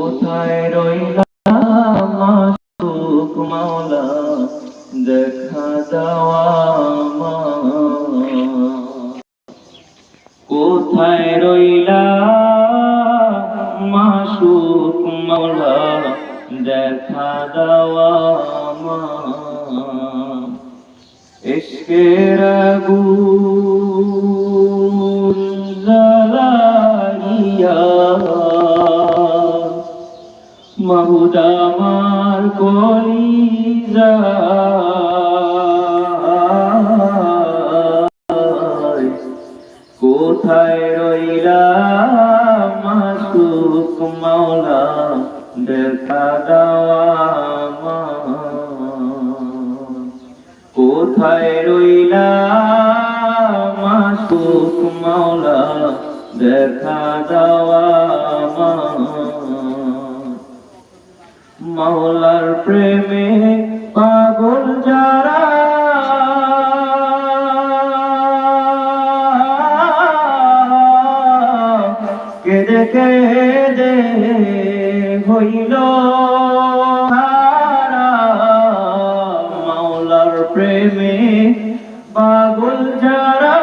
কোথায় রইলাম মাসুক মাওলা? দেখা দেওয়া কোথায় রইলা মাসুক মাওলা? দেখা দেওয়া ইশকের আগুন জ্বালাইয়া মাহুদ আমার কলিজা। কোথায় রইলা মাসুক মাওলা, দেখা দেওয়া কোথায় রইলা মাসুক মাওলা, দেখা দেওয়া মাওলার প্রেমে পাগল যারা কেদে কেদে হইল। মাওলার প্রেমে পাগল যারা